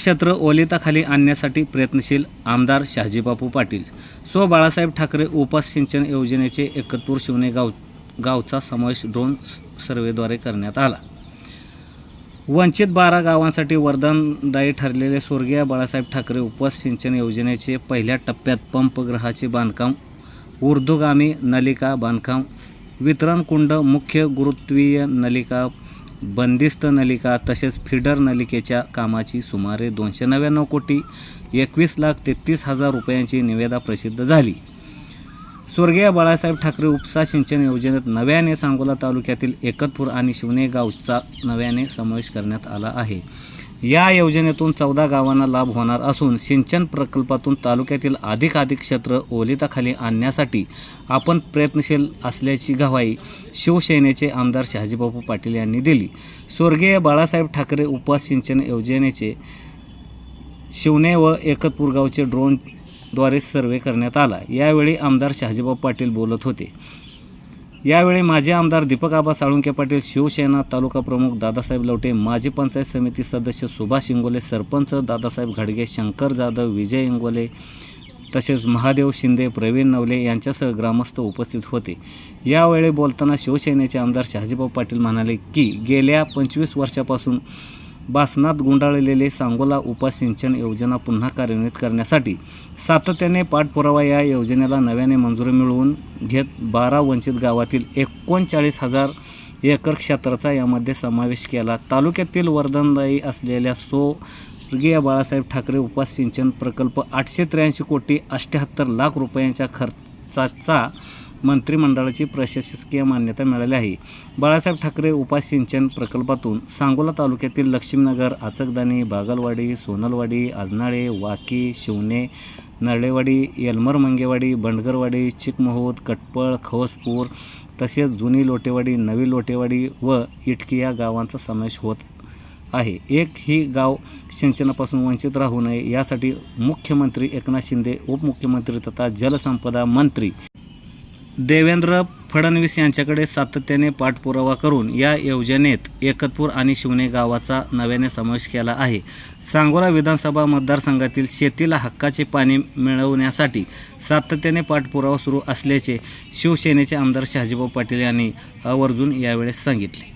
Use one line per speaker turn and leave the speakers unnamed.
क्षेत्र ओलिताखाली आणण्यासाठी प्रयत्नशील आमदार शहाजीबापू पाटील. सो बाळासाहेब ठाकरे उपास सिंचन योजनेचे एकतपूर शिवणे गाव गावचा समावेश ड्रोन सर्वेद्वारे करण्यात आला. वंचित बारा गावांसाठी वरदानदायी ठरलेले स्वर्गीय बाळासाहेब ठाकरे उपवास सिंचन योजनेचे पहिल्या टप्प्यात पंपग्रहाचे बांधकाम ऊर्ध्वगामी नलिका बांधकाम वितरण कुंड मुख्य गुरुत्वीय नलिका बंदिस्त नलिका तसेच फिडर नलिकेच्या कामाची सुमारे दोनशे नव्याण्णव कोटी एकवीस लाख तेहतीस हजार रुपयांची निवेदा प्रसिद्ध झाली. स्वर्गीय बाळासाहेब ठाकरे उपसा सिंचन योजनेत नव्याने सांगोला तालुक्यातील एकतपूर आणि शिवणे गावचा नव्याने समावेश करण्यात आला आहे. या योजनेतून चौदा गावांना लाभ होणार असून सिंचन प्रकल्पातून तालुक्यातील अधिकाधिक क्षेत्र ओलिताखाली आणण्यासाठी आपण प्रयत्नशील असल्याची गवाही शिवसेनेचे आमदार शहाजीबापू पाटील यांनी दिली. स्वर्गीय बाळासाहेब ठाकरे उपवास सिंचन योजनेचे शिवणे व एकतपूर गावचे ड्रोनद्वारे सर्वे करण्यात आला. यावेळी आमदार शहाजीबाबू पाटील बोलत होते. यावेळी माजी आमदार दीपक आबा साळुंके पाटील शिवसेना तालुका प्रमुख दादासाहेब लवटे माजी पंचायत समिती सदस्य सुभाष इंगोले सरपंच दादासाहेब घडगे शंकर जाधव विजय इंगोले तसेच महादेव शिंदे प्रवीण नवले यांच्यासह ग्रामस्थ उपस्थित होते. यावेळी बोलताना शिवसेनेचे आमदार शहाजीभाऊ पाटील म्हणाले की गेल्या पंचवीस वर्षापासून बासनात गुंडाळलेले सांगोला उपसिंचन योजना पुन्हा कार्यान्वित करण्यासाठी सातत्याने पाठपुरावा या योजनेला नव्याने मंजुरी मिळवून घेत बारा वंचित गावातील एकोणचाळीस हजार एकर क्षेत्राचा यामध्ये समावेश केला. तालुक्यातील वरदानदायी असलेल्या सो स्वर्गीय बाळासाहेब ठाकरे उपास सिंचन प्रकल्प आठशे त्र्याऐंशी कोटी अठ्ठ्याहत्तर लाख रुपयांच्या खर्चाचा मंत्रिमंडळाची प्रशासकीय मान्यता मिळाली आहे. बाळासाहेब ठाकरे उपासिंचन प्रकल्पातून सांगोला तालुक्यातील लक्ष्मीनगर आचकदानी बागलवाडी सोनलवाडी आजनाळे वाकी शिवणे नरळेवाडी येलमर मंगेवाडी बंडगरवाडी चिकमहोद कटपळ खवसपूर तसेच जुनी लोटेवाडी नवी लोटेवाडी व इटकी या गावांचा समावेश होत आहे. एक ही गाव सिंचनापासून वंचित राहू नये यासाठी मुख्यमंत्री एकनाथ शिंदे उपमुख्यमंत्री तथा जलसंपदा मंत्री देवेंद्र फडणवीस यांच्याकडे सातत्याने पाठपुरावा करून या योजनेत एकतपूर आणि शिवणे गावाचा नव्याने समावेश केला आहे. सांगोला विधानसभा मतदारसंघातील शेतीला हक्काचे पाणी मिळवण्यासाठी सातत्याने पाठपुरावा सुरू असल्याचे शिवसेनेचे आमदार शहाजीभाऊ पाटील यांनी आवर्जून यावेळेस सांगितले.